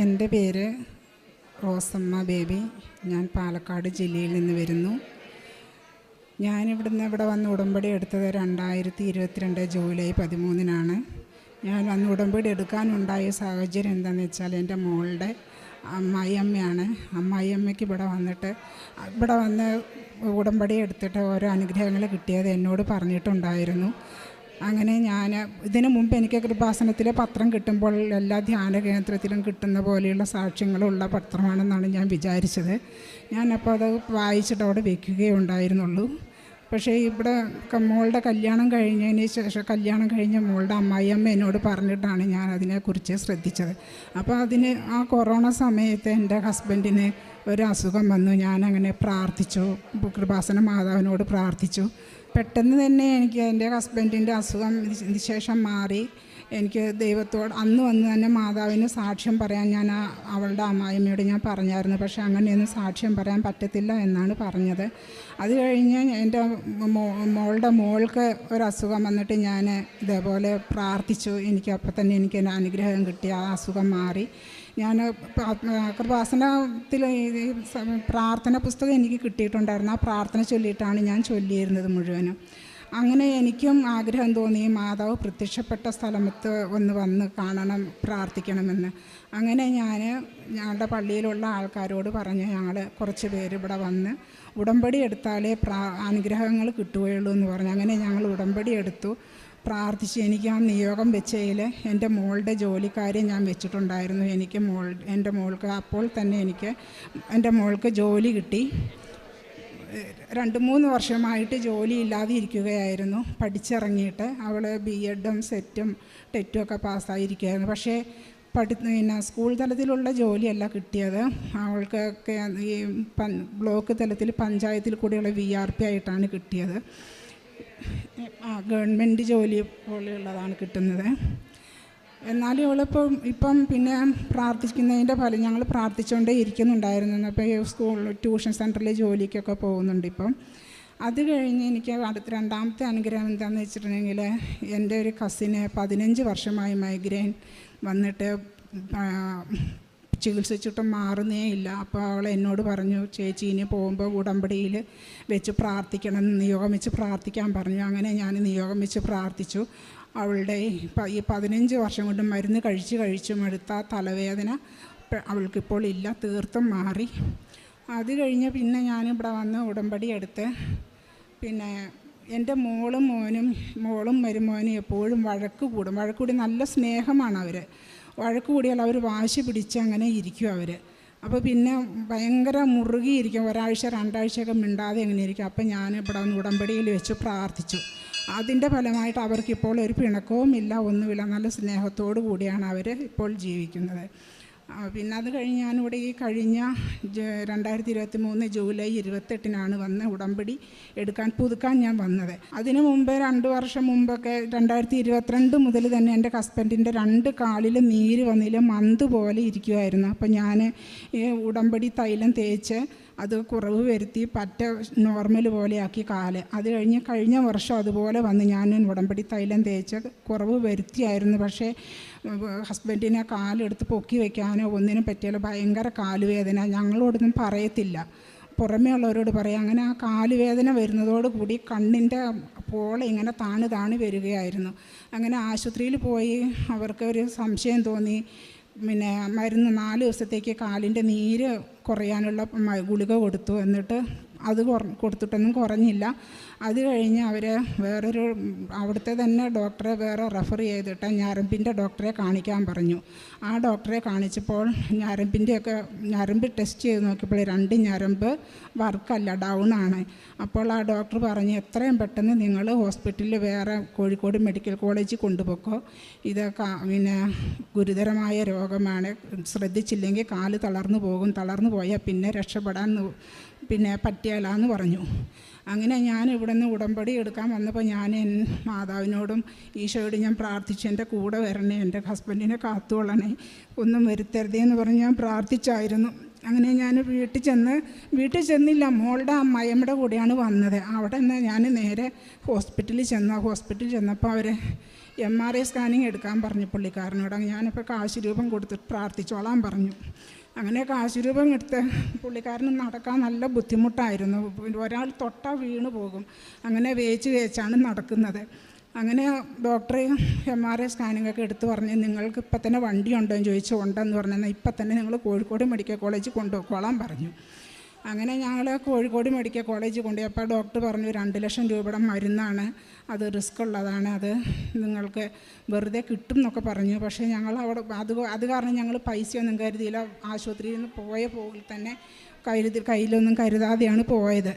എന്റെ പേര് റോസമ്മ ബേബി. ഞാൻ പാലക്കാട് ജില്ലയിൽ നിന്ന് വരുന്നു. ഞാനിവിടുന്ന് ഇവിടെ വന്ന് ഉടമ്പടി എടുത്തത് രണ്ടായിരത്തി ഇരുപത്തിരണ്ട് ജൂലൈ പതിമൂന്നിനാണ്. ഞാൻ വന്ന് ഉടമ്പടി എടുക്കാനുണ്ടായ സാഹചര്യം എന്താണെന്ന് വെച്ചാൽ എന്റെ മോളുടെ അമ്മായിയമ്മയാണ്. അമ്മായിയമ്മയ്ക്ക് ഇവിടെ വന്നിട്ട് ഇവിടെ വന്ന് ഉടമ്പടി എടുത്തിട്ട് ഓരോ അനുഗ്രഹങ്ങൾ കിട്ടിയത് എന്നോട് പറഞ്ഞിട്ടുണ്ടായിരുന്നു. അങ്ങനെ ഞാൻ ഇതിനു മുമ്പ് എനിക്ക് കൃപാസനത്തിൽ പത്രം കിട്ടുമ്പോൾ എല്ലാ ധ്യാന കേന്ദ്രത്തിലും കിട്ടുന്ന പോലെയുള്ള സാക്ഷ്യങ്ങളുള്ള പത്രമാണെന്നാണ് ഞാൻ വിചാരിച്ചത്. ഞാനപ്പോൾ അത് വായിച്ചിട്ട് അവിടെ വെക്കുകയുണ്ടായിരുന്നുള്ളൂ. പക്ഷേ ഇവിടെ മോളുടെ കല്യാണം കഴിഞ്ഞതിന് ശേഷം കല്യാണം കഴിഞ്ഞ മോളുടെ അമ്മായിയമ്മ എന്നോട് പറഞ്ഞിട്ടാണ് ഞാൻ അതിനെക്കുറിച്ച് ശ്രദ്ധിച്ചത്. അപ്പോൾ അതിന് ആ കൊറോണ സമയത്ത് എന്റെ ഹസ്ബൻഡിന് ഒരു അസുഖം വന്നു. ഞാനങ്ങനെ പ്രാർത്ഥിച്ചു. കൃപാസന മാതാവിനോട് പ്രാർത്ഥിച്ചു. പെട്ടെന്ന് തന്നെ എനിക്ക് എന്റെ ഹസ്ബൻഡിന്റെ അസുഖം ഇതിന് ശേഷം മാറി. എനിക്ക് ദൈവത്തോട് അന്ന് വന്ന് തന്നെ മാതാവിന് സാക്ഷ്യം പറയാൻ ഞാൻ അവളുടെ അമ്മായിമ്മയോട് ഞാൻ പറഞ്ഞായിരുന്നു. പക്ഷേ അങ്ങനെയൊന്നും സാക്ഷ്യം പറയാൻ പറ്റത്തില്ല എന്നാണ് പറഞ്ഞത്. അത് കഴിഞ്ഞ് എന്റെ മോളുടെ മോൾക്ക് ഒരു അസുഖം വന്നിട്ട് ഞാൻ ഇതേപോലെ പ്രാർത്ഥിച്ചു. എനിക്ക് അപ്പം തന്നെ എനിക്ക് അനുഗ്രഹം കിട്ടി ആ അസുഖം മാറി. ഞാൻ കൃപാസനത്തിൽ പ്രാർത്ഥന പുസ്തകം എനിക്ക് കിട്ടിയിട്ടുണ്ടായിരുന്നു. ആ പ്രാർത്ഥന ചൊല്ലിയിട്ടാണ് ഞാൻ ചൊല്ലിയിരുന്നത് മുഴുവനും. അങ്ങനെ എനിക്കും ആഗ്രഹം തോന്നി മാതാവ് പ്രത്യക്ഷപ്പെട്ട സ്ഥലത്ത് ഒന്ന് വന്ന് കാണണം പ്രാർത്ഥിക്കണമെന്ന്. അങ്ങനെ ഞാൻ ഞങ്ങളുടെ പള്ളിയിലുള്ള ആൾക്കാരോട് പറഞ്ഞ് ഞങ്ങൾ കുറച്ച് പേര് ഇവിടെ വന്ന് ഉടമ്പടി എടുത്താലേ പ്രാ അനുഗ്രഹങ്ങൾ കിട്ടുകയുള്ളൂ എന്ന് പറഞ്ഞു. അങ്ങനെ ഞങ്ങൾ ഉടമ്പടി എടുത്തു. പ്രാർത്ഥിച്ച് എനിക്ക് ആ നിയോഗം വെച്ചതിൽ എന്റെ മോളുടെ ജോലിക്കാര്യം ഞാൻ വെച്ചിട്ടുണ്ടായിരുന്നു. എനിക്ക് മോൾ എന്റെ മോൾക്ക് അപ്പോൾ തന്നെ എനിക്ക് എന്റെ മോൾക്ക് ജോലി കിട്ടി. രണ്ട് മൂന്ന് വർഷമായിട്ട് ജോലി ഇല്ലാതെ ഇരിക്കുകയായിരുന്നു പഠിച്ചിറങ്ങിയിട്ട് അവൾ ബി എഡും സെറ്റും ടെറ്റും ഒക്കെ പാസ്സായിരിക്കുകയായിരുന്നു. പക്ഷേ പഠി പിന്നെ സ്കൂൾ തലത്തിലുള്ള ജോലിയല്ല കിട്ടിയത്. അവൾക്കൊക്കെ ഈ ബ്ലോക്ക് തലത്തിൽ പഞ്ചായത്തിൽ കൂടെയുള്ള വി ആർ പി ആയിട്ടാണ് കിട്ടിയത്. ആ ഗവൺമെന്റ് ജോലി പോലെയുള്ളതാണ് കിട്ടുന്നത്. എന്നാലും ഇവളിപ്പം ഇപ്പം പിന്നെ പ്രാർത്ഥിക്കുന്നതിന്റെ ഫലം ഞങ്ങൾ പ്രാർത്ഥിച്ചുകൊണ്ടേ ഇരിക്കുന്നുണ്ടായിരുന്നു. അപ്പോൾ ഈ സ്കൂൾ ട്യൂഷൻ സെന്ററിൽ ജോലിക്കൊക്കെ പോകുന്നുണ്ട് ഇപ്പം. അത് കഴിഞ്ഞ് എനിക്ക് അടുത്ത രണ്ടാമത്തെ അനുഗ്രഹം എന്താണെന്ന് വെച്ചിട്ടുണ്ടെങ്കിൽ എന്റെ ഒരു കസിന് പതിനഞ്ച് വർഷമായി മൈഗ്രെയിൻ വന്നിട്ട് ചികിത്സിച്ചിട്ടും മാറുന്നേ ഇല്ല. അപ്പോൾ അവൾ എന്നോട് പറഞ്ഞു ചേച്ചി ഇനി പോകുമ്പോൾ ഉടമ്പടിയിൽ വെച്ച് പ്രാർത്ഥിക്കണം. നിയോഗം വെച്ച് പ്രാർത്ഥിക്കാൻ പറഞ്ഞു. അങ്ങനെ ഞാൻ നിയോഗം വെച്ച് പ്രാർത്ഥിച്ചു. അവളുടെ ഈ പതിനഞ്ച് വർഷം കൊണ്ട് മരുന്ന് കഴിച്ച് കഴിച്ചും എടുത്ത തലവേദന അവൾക്കിപ്പോൾ ഇല്ല തീർത്തും മാറി. അത് കഴിഞ്ഞ് പിന്നെ ഞാനിവിടെ വന്ന് ഉടമ്പടി എടുത്ത് പിന്നെ എന്റെ മോളും മോനും മോളും മരുമോനും എപ്പോഴും വഴക്ക് കൂടും. വഴക്ക് കൂടി നല്ല സ്നേഹമാണ് അവർ. വഴക്ക് കൂടിയാൽ അവർ വാശി പിടിച്ച് അങ്ങനെ ഇരിക്കും അവർ. അപ്പോൾ പിന്നെ ഭയങ്കര മുറുകിയിരിക്കും ഒരാഴ്ച രണ്ടാഴ്ചയൊക്കെ മിണ്ടാതെ എങ്ങനെ ഇരിക്കും. അപ്പം ഞാൻ ഇവിടെ ഉടമ്പടിയിൽ വെച്ച് പ്രാർത്ഥിച്ചു. അതിന്റെ ഫലമായിട്ട് അവർക്കിപ്പോൾ ഒരു പിണക്കവും ഇല്ല ഒന്നുമില്ല. നല്ല സ്നേഹത്തോടു കൂടിയാണ് അവർ ഇപ്പോൾ ജീവിക്കുന്നത്. പിന്നെ അത് കഴിഞ്ഞ് ഞാനിവിടെ ഈ കഴിഞ്ഞ രണ്ടായിരത്തി ഇരുപത്തി മൂന്ന് ജൂലൈ ഇരുപത്തെട്ടിനാണ് വന്ന് ഉടമ്പടി എടുക്കാൻ പുതുക്കാൻ ഞാൻ വന്നത്. അതിനു മുമ്പ് രണ്ട് വർഷം മുമ്പൊക്കെ രണ്ടായിരത്തി ഇരുപത്തിരണ്ട് മുതൽ തന്നെ എന്റെ ഹസ്ബൻഡിന്റെ രണ്ട് കാലിൽ നീര് വന്നില്ല മന്ത് പോലെ ഇരിക്കുമായിരുന്നു അപ്പം ഞാൻ ഉടമ്പടി തൈലം തേച്ച് അത് കുറവ് വരുത്തി പറ്റ നോർമൽ പോലെയാക്കി കാൽ. അത് കഴിഞ്ഞ് കഴിഞ്ഞ വർഷം അതുപോലെ വന്ന് ഞാൻ ഉടമ്പടി തൈലം തേച്ച് കുറവ് വരുത്തിയായിരുന്നു. പക്ഷേ ഹസ്ബൻഡിനെ കാലെടുത്ത് പൊക്കി വയ്ക്കാനോ ഒന്നിനും പറ്റിയാലോ ഭയങ്കര കാലുവേദന. ഞങ്ങളോടൊന്നും പറയത്തില്ല. പുറമേ ഉള്ളവരോട് പറയാം. അങ്ങനെ ആ കാലുവേദന വരുന്നതോടുകൂടി കണ്ണിന്റെ പോള ഇങ്ങനെ താണു താണു വരികയായിരുന്നു. അങ്ങനെ ആശുപത്രിയിൽ പോയി അവർക്ക് ഒരു സംശയം തോന്നി. പിന്നെ മരുന്ന് നാല് ദിവസത്തേക്ക് കാലിന്റെ നീര് കുറയാനുള്ള ഗുളിക കൊടുത്തു എന്നിട്ട് അത് കുറ കൊടുത്തിട്ടൊന്നും കുറഞ്ഞില്ല. അത് കഴിഞ്ഞ് അവർ വേറൊരു അവിടുത്തെ തന്നെ ഡോക്ടറെ വേറെ റെഫർ ചെയ്തിട്ട് ഞരമ്പിന്റെ ഡോക്ടറെ കാണിക്കാൻ പറഞ്ഞു. ആ ഡോക്ടറെ കാണിച്ചപ്പോൾ ഞരമ്പിന്റെയൊക്കെ ഞരമ്പ് ടെസ്റ്റ് ചെയ്ത് നോക്കിയപ്പോൾ രണ്ട് ഞരമ്പ് വർക്കല്ല ഡൗൺ ആണ് അപ്പോൾ ആ ഡോക്ടർ പറഞ്ഞു എത്രയും പെട്ടെന്ന് നിങ്ങൾ ഹോസ്പിറ്റലിൽ വേറെ കോഴിക്കോട് മെഡിക്കൽ കോളേജിൽ കൊണ്ടുപോക്കോ. ഇത് പിന്നെ ഗുരുതരമായ രോഗമാണ്. ശ്രദ്ധിച്ചില്ലെങ്കിൽ കാൽ തളർന്നു പോകും. തളർന്നു പോയാൽ പിന്നെ രക്ഷപ്പെടാൻ ന- പറ്റിയാല എന്ന് പറഞ്ഞു. അങ്ങനെ ഞാൻ ഇവിടെ നിന്ന് ഉടമ്പടി എടുക്കാൻ വന്നപ്പോൾ ഞാൻ എൻ മാതാവിനോടും ഈശോയോട് ഞാൻ പ്രാർത്ഥിച്ചു. എന്റെ കൂടെ വരണേ എന്റെ ഹസ്ബൻഡിനെ കാത്തുകൊള്ളണേ ഒന്നും വരുത്തരുതേ എന്ന് പറഞ്ഞ് ഞാൻ പ്രാർത്ഥിച്ചായിരുന്നു. അങ്ങനെ ഞാൻ വീട്ടിൽ ചെന്ന് വീട്ടിൽ ചെന്നില്ല മോളുടെ അമ്മായിയമ്മയുടെ കൂടെയാണ് വന്നത്. അവിടെ നിന്ന് ഞാൻ നേരെ ഹോസ്പിറ്റലിൽ ചെന്ന. ഹോസ്പിറ്റലിൽ ചെന്നപ്പോൾ അവർ എം ആർ ഐ സ്കാനിങ് എടുക്കാൻ പറഞ്ഞു പുള്ളിക്കാരനോട്. ഞാനിപ്പോൾ കാശ് രൂപം കൊടുത്തിട്ട് പ്രാർത്ഥിച്ചോളാൻ പറഞ്ഞു. അങ്ങനെ കാശ് രൂപം എടുത്ത് പുള്ളിക്കാരന് നടക്കാൻ നല്ല ബുദ്ധിമുട്ടായിരുന്നു. ഒരാൾ തൊട്ടാൽ വീണ് പോകും. അങ്ങനെ വേച്ച് വേച്ചാണ് നടക്കുന്നത്. അങ്ങനെ doctor M R I scanning ഒക്കെ എടുത്ത് പറഞ്ഞ് നിങ്ങൾക്ക് ഇപ്പം തന്നെ വണ്ടി ഉണ്ടോ എന്ന് ചോദിച്ചു ഉണ്ടെന്ന് പറഞ്ഞാൽ ഇപ്പം തന്നെ നിങ്ങൾ കോഴിക്കോട് മെഡിക്കൽ കോളേജ് കൊണ്ടുപോയിക്കോളാൻ പറഞ്ഞു. അങ്ങനെ ഞങ്ങൾ കോഴിക്കോട് മെഡിക്കൽ കോളേജിൽ കൊണ്ടുപോയപ്പോൾ ഡോക്ടർ പറഞ്ഞു രണ്ട് ലക്ഷം രൂപയുടെ മരുന്നാണ്. അത് റിസ്ക് ഉള്ളതാണ്. അത് നിങ്ങൾക്ക് വെറുതെ കിട്ടും എന്നൊക്കെ പറഞ്ഞു. പക്ഷേ ഞങ്ങൾ അവിടെ അത് അത് കാരണം ഞങ്ങൾ പൈസയൊന്നും കരുതിയില്ല. ആശുപത്രിയിൽ നിന്ന് പോയ പോകിൽ തന്നെ കരുതി കയ്യിലൊന്നും കരുതാതെയാണ് പോയത്.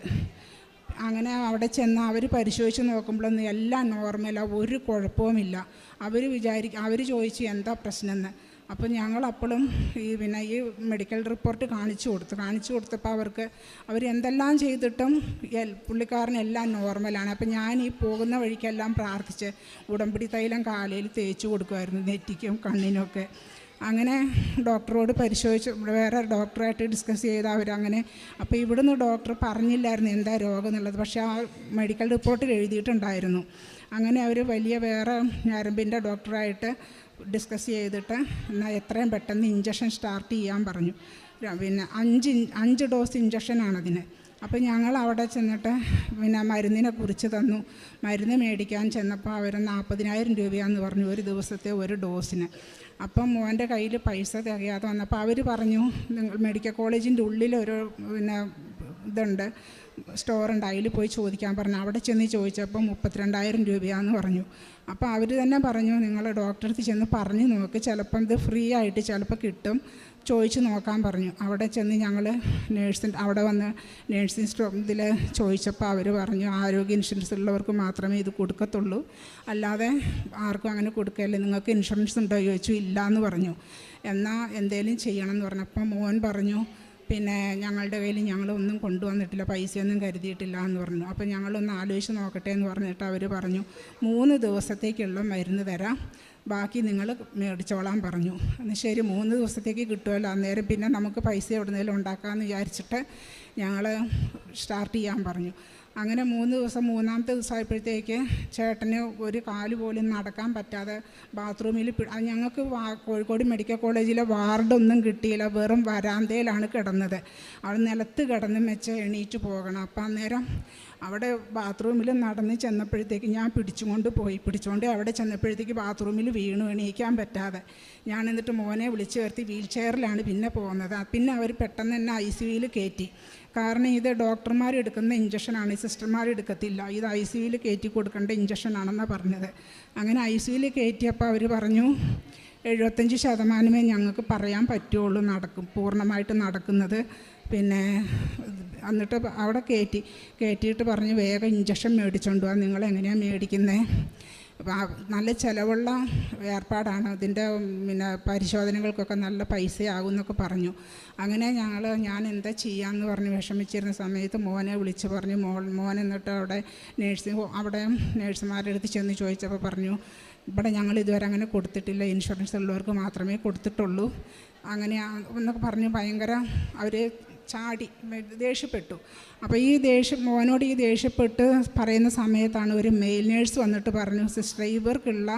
അങ്ങനെ അവിടെ ചെന്ന് അവർ പരിശോധിച്ച് നോക്കുമ്പോഴൊന്നും എല്ലാം നോർമലാണ് ഒരു കുഴപ്പവുമില്ല. അവർ വിചാരിക്കും അവർ ചോദിച്ചു എന്താ പ്രശ്നമെന്ന്. അപ്പോൾ ഞങ്ങൾ അപ്പോഴും ഈ പിന്നെ ഈ മെഡിക്കൽ റിപ്പോർട്ട് കാണിച്ചു കൊടുത്തു. കാണിച്ചു കൊടുത്തപ്പോൾ അവർക്ക് അവർ എന്തെല്ലാം ചെയ്തിട്ടും എൽ- പുള്ളിക്കാരന് എല്ലാം നോർമലാണ് അപ്പോൾ ഞാൻ ഈ പോകുന്ന വഴിക്കെല്ലാം പ്രാർത്ഥിച്ച് ഉടമ്പടി തൈലം കാലയിൽ തേച്ചു കൊടുക്കുമായിരുന്നു നെറ്റിക്കും കണ്ണിനുമൊക്കെ അങ്ങനെ ഡോക്ടറോട് പരിശോധിച്ച് വേറെ ഡോക്ടറായിട്ട് ഡിസ്കസ് ചെയ്ത് അവരങ്ങനെ അപ്പോൾ ഇവിടുന്ന് ഡോക്ടർ പറഞ്ഞില്ലായിരുന്നു എന്താ രോഗം എന്നുള്ളത്. പക്ഷേ ആ മെഡിക്കൽ റിപ്പോർട്ടിൽ എഴുതിയിട്ടുണ്ടായിരുന്നു. അങ്ങനെ അവർ വലിയ വേറെ ഞരമ്പിന്റെ ഡോക്ടറായിട്ട് ഡിസ്കസ് ചെയ്തിട്ട് എന്നാൽ എത്രയും പെട്ടെന്ന് ഇഞ്ചക്ഷൻ സ്റ്റാർട്ട് ചെയ്യാൻ പറഞ്ഞു. പിന്നെ അഞ്ച് അഞ്ച് ഡോസ് ഇഞ്ചക്ഷനാണതിന് അപ്പോൾ ഞങ്ങൾ അവിടെ ചെന്നിട്ട് പിന്നെ മരുന്നിനെ കുറിച്ച് തന്നു. മരുന്ന് മേടിക്കാൻ ചെന്നപ്പോൾ അവർ നാൽപ്പതിനായിരം രൂപയാന്ന് പറഞ്ഞു ഒരു ദിവസത്തെ ഒരു ഡോസിന് അപ്പം മോന്റെ കയ്യിൽ പൈസ തികയാതെ വന്നപ്പോൾ അവർ പറഞ്ഞു നിങ്ങൾ മെഡിക്കൽ കോളേജിന്റെ ഉള്ളിലൊരു പിന്നെ ഇതുണ്ട്. സ്റ്റോറുണ്ട് അതിൽ പോയി ചോദിക്കാൻ പറഞ്ഞു. അവിടെ ചെന്ന് ചോദിച്ചപ്പോൾ മുപ്പത്തിരണ്ടായിരം രൂപയാന്ന് പറഞ്ഞു. അപ്പോൾ അവർ തന്നെ പറഞ്ഞു നിങ്ങൾ ഡോക്ടറെ അടുത്ത് ചെന്ന് പറഞ്ഞു നോക്ക്. ചിലപ്പം ഇത് ഫ്രീ ആയിട്ട് ചിലപ്പോൾ കിട്ടും. ചോദിച്ച് നോക്കാൻ പറഞ്ഞു. അവിടെ ചെന്ന് ഞങ്ങൾ നേഴ്സിന്റെ അവിടെ വന്ന് നേഴ്സിംഗ് സ്റ്റോ ഇതിൽ ചോദിച്ചപ്പോൾ അവർ പറഞ്ഞു ആരോഗ്യ ഇൻഷുറൻസ് ഉള്ളവർക്ക് മാത്രമേ ഇത് കൊടുക്കത്തുള്ളൂ. അല്ലാതെ ആർക്കും അങ്ങനെ കൊടുക്കല്ലേ. നിങ്ങൾക്ക് ഇൻഷുറൻസ് ഉണ്ടോ? ചോദിച്ചു. ഇല്ല എന്ന് പറഞ്ഞു. എന്നാൽ എന്തേലും ചെയ്യണം എന്ന് പറഞ്ഞപ്പോൾ മോൻ പറഞ്ഞു പിന്നെ ഞങ്ങളുടെ കയ്യിൽ ഞങ്ങളൊന്നും കൊണ്ടുവന്നിട്ടില്ല പൈസയൊന്നും കരുതിയിട്ടില്ല എന്ന് പറഞ്ഞു. അപ്പോൾ ഞങ്ങളൊന്ന് ആലോചിച്ച് നോക്കട്ടെ എന്ന് പറഞ്ഞിട്ട് അവർ പറഞ്ഞു മൂന്ന് ദിവസത്തേക്കുള്ള മരുന്ന് തരാം ബാക്കി നിങ്ങൾ മേടിച്ചോളാൻ പറഞ്ഞു. ശരി മൂന്ന് ദിവസത്തേക്ക് കിട്ടുമല്ലോ അന്നേരം പിന്നെ നമുക്ക് പൈസ എവിടുന്നേലും ഉണ്ടാക്കാമെന്ന് വിചാരിച്ചിട്ട് ഞങ്ങൾ സ്റ്റാർട്ട് ചെയ്യാൻ പറഞ്ഞു. അങ്ങനെ മൂന്ന് ദിവസം മൂന്നാമത്തെ ദിവസമായപ്പോഴത്തേക്ക് ചേട്ടന് ഒരു കാൽ പോലും നടക്കാൻ പറ്റാതെ ബാത്റൂമിൽ ഞങ്ങൾക്ക് കോഴിക്കോട് മെഡിക്കൽ കോളേജിലെ വാർഡൊന്നും കിട്ടിയില്ല. വെറും വരാന്തയിലാണ് കിടന്നത്. അവിടെ നിലത്ത് കിടന്ന് മെച്ച എണീറ്റ് പോകണം. അപ്പം അന്നേരം അവിടെ ബാത്റൂമിൽ നടന്ന് ചെന്നപ്പോഴത്തേക്ക് ഞാൻ പിടിച്ചുകൊണ്ട് പോയി. പിടിച്ചുകൊണ്ട് അവിടെ ചെന്നപ്പോഴത്തേക്ക് ബാത്റൂമിൽ വീണു എണീക്കാൻ പറ്റാതെ. ഞാൻ എന്നിട്ട് മോനെ വിളിച്ചു ചേർത്തി വീൽ ചെയറിലാണ് പിന്നെ പോകുന്നത്. പിന്നെ അവർ പെട്ടെന്ന് തന്നെ ഐ സി യുയിൽ കയറ്റി കാരണം ഇത് ഡോക്ടർമാർ എടുക്കുന്ന ഇഞ്ചക്ഷനാണ് സിസ്റ്റർമാർ എടുക്കത്തില്ല. ഇത് ഐ സി യുയിൽ കയറ്റി കൊടുക്കേണ്ട ഇഞ്ചക്ഷനാണെന്നാണ് പറഞ്ഞത്. അങ്ങനെ ഐ സി യുയിൽ കയറ്റിയപ്പോൾ അവർ പറഞ്ഞു എഴുപത്തഞ്ച് ശതമാനമേ ഞങ്ങൾക്ക് പറയാൻ പറ്റുള്ളൂ നടക്കും. പൂർണമായിട്ട് നടക്കുന്നത് പിന്നെ എന്നിട്ട് അവിടെ കയറ്റി കയറ്റിയിട്ട് പറഞ്ഞ് വേഗം ഇഞ്ചക്ഷൻ മേടിച്ചുകൊണ്ട് പോകാം നിങ്ങൾ എങ്ങനെയാണ് മേടിക്കുന്നത് നല്ല ചിലവുള്ള ഏർപ്പാടാണ്. അതിന്റെ പിന്നെ പരിശോധനകൾക്കൊക്കെ നല്ല പൈസയാകും എന്നൊക്കെ പറഞ്ഞു. അങ്ങനെ ഞങ്ങൾ ഞാൻ എന്താ ചെയ്യാമെന്ന് പറഞ്ഞ് വിഷമിച്ചിരുന്ന സമയത്ത് മോനെ വിളിച്ച് പറഞ്ഞു. മോൾ മോൻ എന്നിട്ട് അവിടെ നേഴ്സിംഗ് അവിടെ നേഴ്സുമാരുടെ അടുത്ത് ചെന്ന് ചോദിച്ചപ്പോൾ പറഞ്ഞു ഇവിടെ ഞങ്ങൾ ഇതുവരെ അങ്ങനെ കൊടുത്തിട്ടില്ല. ഇൻഷുറൻസ് ഉള്ളവർക്ക് മാത്രമേ കൊടുത്തിട്ടുള്ളൂ. അങ്ങനെ എന്നൊക്കെ പറഞ്ഞ്. ഭയങ്കര അവർ ചാടി ദേഷ്യപ്പെട്ടു. അപ്പോൾ ഈ ദേഷ്യം മോനോട് ഈ ദേഷ്യപ്പെട്ട് പറയുന്ന സമയത്താണ് ഒരു മെയിൽ നേഴ്സ് വന്നിട്ട് പറഞ്ഞു സിസ്റ്റർ ഇവർക്കുള്ള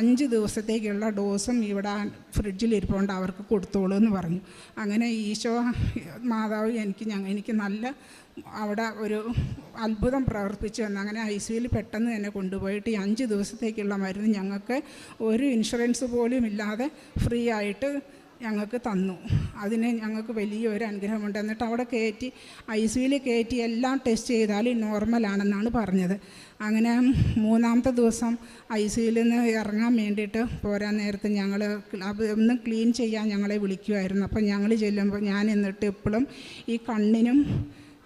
അഞ്ച് ദിവസത്തേക്കുള്ള ഡോസും ഇവിടെ ഫ്രിഡ്ജിൽ ഇരിപ്പുണ്ട് അവർക്ക് കൊടുത്തോളൂ എന്ന് പറഞ്ഞു. അങ്ങനെ ഈശോ മാതാവ് എനിക്ക് ഞങ്ങൾ എനിക്ക് നല്ല അവിടെ ഒരു അത്ഭുതം പ്രവർത്തിച്ചു എന്ന് അങ്ങനെ ഐ സിയിൽ പെട്ടെന്ന് തന്നെ കൊണ്ടുപോയിട്ട് ഈ അഞ്ച് ദിവസത്തേക്കുള്ള മരുന്ന് ഞങ്ങൾക്ക് ഒരു ഇൻഷുറൻസ് പോലും ഇല്ലാതെ ഫ്രീ ആയിട്ട് ഞങ്ങൾക്ക് തന്നു. അതിന് ഞങ്ങൾക്ക് വലിയൊരു അനുഗ്രഹമുണ്ട്. എന്നിട്ട് അവിടെ കയറ്റി ഐ സിയിൽ കയറ്റി എല്ലാം ടെസ്റ്റ് ചെയ്താൽ നോർമലാണെന്നാണ് പറഞ്ഞത്. അങ്ങനെ മൂന്നാമത്തെ ദിവസം ഐ സിയിൽ നിന്ന് ഇറങ്ങാൻ വേണ്ടിയിട്ട് പോരാൻ നേരത്ത് ഞങ്ങൾ ഒന്ന് ക്ലീൻ ചെയ്യാൻ ഞങ്ങളെ വിളിക്കുമായിരുന്നു അപ്പം ഞങ്ങൾ ചെല്ലുമ്പോൾ ഞാൻ എന്നിട്ട് എപ്പോഴും ഈ കണ്ണിനും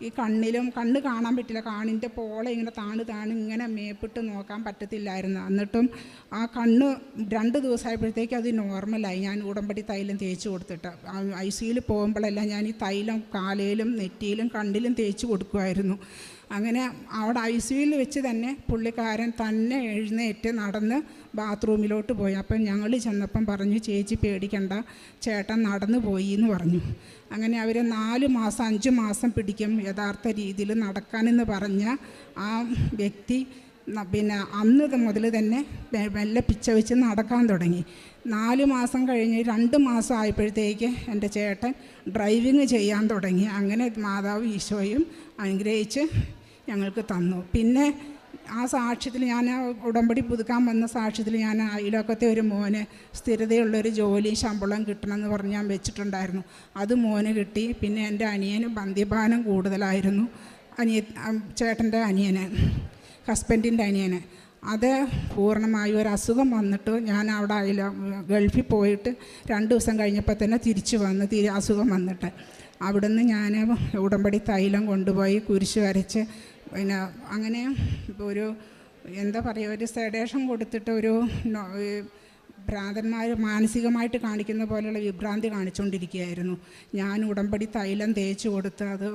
ഈ കണ്ണിലും കണ്ണ് കാണാൻ പറ്റില്ല. കാണിന്റെ പോളെ ഇങ്ങനെ താണ് താണ് ഇങ്ങനെ മേപ്പിട്ട് നോക്കാൻ പറ്റത്തില്ലായിരുന്നു. എന്നിട്ടും ആ കണ്ണ് രണ്ട് ദിവസമായപ്പോഴത്തേക്ക് അത് നോർമലായി. ഞാൻ ഉടമ്പടി തൈലം തേച്ച് കൊടുത്തിട്ട്. ഐ സിയിൽ പോകുമ്പോഴെല്ലാം ഞാൻ ഈ തൈലം കാലയിലും നെറ്റിയിലും കണ്ണിലും തേച്ച് കൊടുക്കുമായിരുന്നു. അങ്ങനെ അവിടെ ഐ സിയിൽ വെച്ച് തന്നെ പുള്ളിക്കാരൻ തന്നെ എഴുന്നേറ്റ് നടന്ന് ബാത്റൂമിലോട്ട് പോയി. അപ്പം ഞങ്ങൾ ചെന്നപ്പം പറഞ്ഞു ചേച്ചി പേടിക്കണ്ട ചേട്ടൻ നടന്നു പോയി എന്ന് പറഞ്ഞു. അങ്ങനെ അവർ നാല് മാസം അഞ്ച് മാസം പിടിക്കും യഥാർത്ഥ രീതിയിൽ നടക്കാനെന്ന് പറഞ്ഞ ആ വ്യക്തി പിന്നെ അന്ന് മുതൽ തന്നെ മെല്ലെ പിച്ച വെച്ച് നടക്കാൻ തുടങ്ങി. നാല് മാസം കഴിഞ്ഞ് രണ്ട് മാസം ആയപ്പോഴത്തേക്ക് എന്റെ ചേട്ടൻ ഡ്രൈവിങ് ചെയ്യാൻ തുടങ്ങി. അങ്ങനെ മാതാവ് ഈശോയും അനുഗ്രഹിച്ച് ഞങ്ങൾക്ക് തന്നു. പിന്നെ ആ സാക്ഷ്യത്തിൽ ഞാൻ ആ ഉടമ്പടി പുതുക്കാൻ വന്ന സാക്ഷ്യത്തിൽ ഞാൻ അയലൊക്കത്തെ ഒരു മോന് സ്ഥിരതയുള്ളൊരു ജോലി ശമ്പളം കിട്ടണമെന്ന് പറഞ്ഞ് ഞാൻ വെച്ചിട്ടുണ്ടായിരുന്നു. അത് മോന് കിട്ടി. പിന്നെ എന്റെ അനിയന് മദ്യപാനം കൂടുതലായിരുന്നു. അനിയ ചേട്ടന്റെ അനിയന് ഹസ്ബൻഡിന്റെ അനിയന്. അത് പൂർണമായി ഒരു അസുഖം വന്നിട്ട് ഞാൻ അവിടെ അയല ഗൾഫിൽ പോയിട്ട് രണ്ട് ദിവസം കഴിഞ്ഞപ്പോൾ തന്നെ തിരിച്ചു വന്ന് തിരി അസുഖം വന്നിട്ട്. അവിടുന്ന് ഞാൻ ഉടമ്പടി തൈലം കൊണ്ടുപോയി കുരിശ് വരച്ച് പിന്നെ അങ്ങനെ ഒരു എന്താ പറയുക ഒരു സെഡേഷൻ കൊടുത്തിട്ട് ഒരു ഭ്രാന്തന്മാർ മാനസികമായിട്ട് കാണിക്കുന്ന പോലെയുള്ള വിഭ്രാന്തി കാണിച്ചുകൊണ്ടിരിക്കുകയായിരുന്നു ഞാൻ ഉടമ്പടി തൈലം തേച്ച് കൊടുത്ത് അത്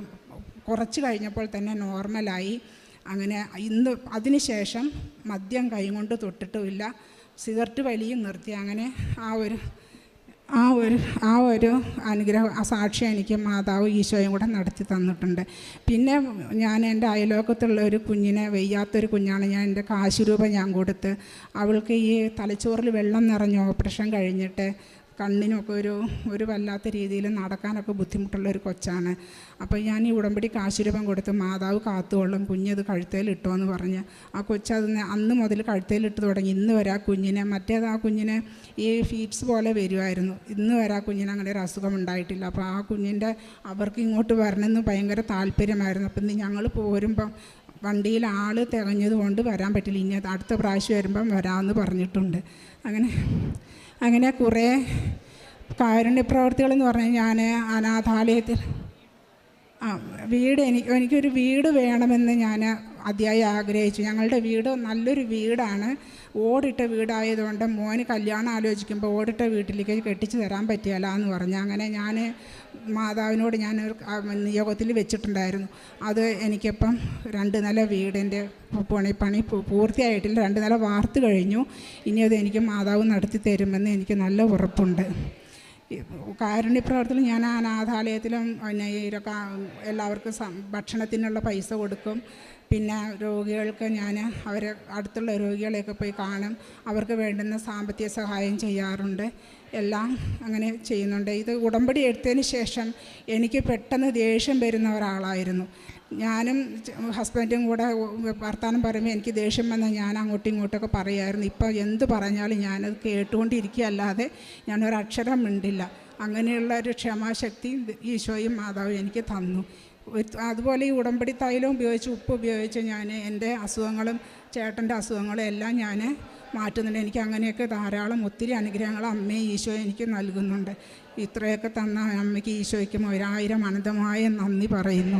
കുറച്ച് കഴിഞ്ഞപ്പോൾ തന്നെ നോർമലായി. അങ്ങനെ ഇന്ന് അതിന് ശേഷം മദ്യം കൈകൊണ്ട് തൊട്ടിട്ടുമില്ല. സിഗരറ്റ് വലിയും നിർത്തി. അങ്ങനെ ആ ഒരു ആ ഒരു ആ ഒരു അനുഗ്രഹം ആ സാക്ഷി എനിക്ക് മാതാവ് ഈശോയും കൂടെ നടത്തി തന്നിട്ടുണ്ട്. പിന്നെ ഞാൻ എന്റെ അയലോകത്തുള്ള ഒരു കുഞ്ഞിനെ വെയ്യാത്തൊരു കുഞ്ഞാണ് ഞാൻ എന്റെ കാശ് രൂപ ഞാൻ കൊടുത്ത് അവൾക്ക് ഈ തലച്ചോറിൽ വെള്ളം നിറഞ്ഞ ഓപ്പറേഷൻ കഴിഞ്ഞിട്ട് കണ്ണിനൊക്കെ ഒരു ഒരു വല്ലാത്ത രീതിയിൽ നടക്കാനൊക്കെ ബുദ്ധിമുട്ടുള്ള ഒരു കൊച്ചാണ്. അപ്പോൾ ഞാൻ ഈ ഉടമ്പടി കാശുരൂപം കൊടുത്ത് മാതാവ് കാത്തുകൊള്ളും കുഞ്ഞത് കഴുത്തേൽ ഇട്ടോ എന്ന് പറഞ്ഞ്. ആ കൊച്ചത് അന്ന് മുതൽ കഴുത്തേലിട്ട് തുടങ്ങി. ഇന്ന് വരെ ആ കുഞ്ഞിനെ മറ്റേത് ആ കുഞ്ഞിനെ ഈ ഫീറ്റ്സ് പോലെ വരുമായിരുന്നു ഇന്ന് വരെ ആ കുഞ്ഞിന് അങ്ങനെ ഒരു അസുഖം ഉണ്ടായിട്ടില്ല. അപ്പോൾ ആ കുഞ്ഞിന്റെ അവർക്ക് ഇങ്ങോട്ട് വരണമെന്ന് ഭയങ്കര താല്പര്യമായിരുന്നു. അപ്പം ഞങ്ങൾ പോരുമ്പം വണ്ടിയിൽ ആൾ തികഞ്ഞത് കൊണ്ട് വരാൻ പറ്റില്ല. ഇനി അടുത്ത പ്രാവശ്യം വരുമ്പം വരാമെന്ന് പറഞ്ഞിട്ടുണ്ട്. അങ്ങനെ അങ്ങനെ കുറേ കാരുണ്യ പ്രവർത്തികളെന്ന് പറഞ്ഞാൽ ഞാൻ അനാഥാലയത്തിൽ ആ വീട് എനിക്ക് എനിക്കൊരു വീട് വേണമെന്ന് ഞാൻ അതിയായി ആഗ്രഹിച്ചു. ഞങ്ങളുടെ വീട് നല്ലൊരു വീടാണ്. ഓടിട്ട വീടായതുകൊണ്ട് മോന് കല്യാണം ആലോചിക്കുമ്പോൾ ഓടിട്ട വീട്ടിലേക്ക് കെട്ടിച്ചു തരാൻ പറ്റിയല്ല എന്ന് പറഞ്ഞു. അങ്ങനെ ഞാൻ മാതാവിനോട് ഞാൻ നിയോഗത്തിൽ വെച്ചിട്ടുണ്ടായിരുന്നു. അത് എനിക്കിപ്പം രണ്ട് നില വീടിന്റെ പണി പണി പൂർത്തിയായിട്ടില്ല. രണ്ട് നില വാർത്ത് കഴിഞ്ഞു. ഇനി അത് എനിക്ക് മാതാവ് നടത്തി തരുമെന്ന് എനിക്ക് നല്ല ഉറപ്പുണ്ട്. ഈ കാരുണ്യ പ്രവർത്തനം ഞാൻ അനാഥാലയത്തിലും പിന്നെ ഈ എല്ലാവർക്കും ഭക്ഷണത്തിനുള്ള പൈസ കൊടുക്കും. പിന്നെ രോഗികൾക്ക് ഞാൻ അവരെ അടുത്തുള്ള രോഗികളെയൊക്കെ പോയി കാണും. അവർക്ക് വേണ്ടുന്ന സാമ്പത്തിക സഹായം ചെയ്യാറുണ്ട്. എല്ലാം അങ്ങനെ ചെയ്യുന്നുണ്ട്. ഇത് ഉടമ്പടി എടുത്തതിന് ശേഷം എനിക്ക് പെട്ടെന്ന് ദേഷ്യം വരുന്ന ഒരാളായിരുന്നു. ഞാനും ഹസ്ബൻഡും കൂടെ വർത്തമാനം പറയുമ്പോൾ എനിക്ക് ദേഷ്യം വന്നാൽ ഞാൻ അങ്ങോട്ടും ഇങ്ങോട്ടൊക്കെ പറയുമായിരുന്നു ഇപ്പോൾ എന്ത് പറഞ്ഞാലും ഞാനത് കേട്ടുകൊണ്ടിരിക്കുകയല്ലാതെ ഞാനൊരക്ഷരം മിണ്ടില്ല. അങ്ങനെയുള്ള ഒരു ക്ഷമാശക്തി ഈശോയും മാതാവും എനിക്ക് തന്നു. അതുപോലെ ഈ ഉടമ്പടി തൈലം ഉപയോഗിച്ച് ഉപ്പ് ഉപയോഗിച്ച് ഞാൻ എന്റെ അസുഖങ്ങളും ചേട്ടന്റെ അസുഖങ്ങളും എല്ലാം ഞാൻ മാറ്റുന്നുണ്ട്. എനിക്ക് അങ്ങനെയൊക്കെ ധാരാളം ഒത്തിരി അനുഗ്രഹങ്ങൾ അമ്മയും ഈശോയും എനിക്ക് നൽകുന്നുണ്ട്. ഇത്രയൊക്കെ തന്ന അമ്മയ്ക്ക് ഈശോയ്ക്കും ഒരായിരം അനന്തമായ നന്ദി പറയുന്നു.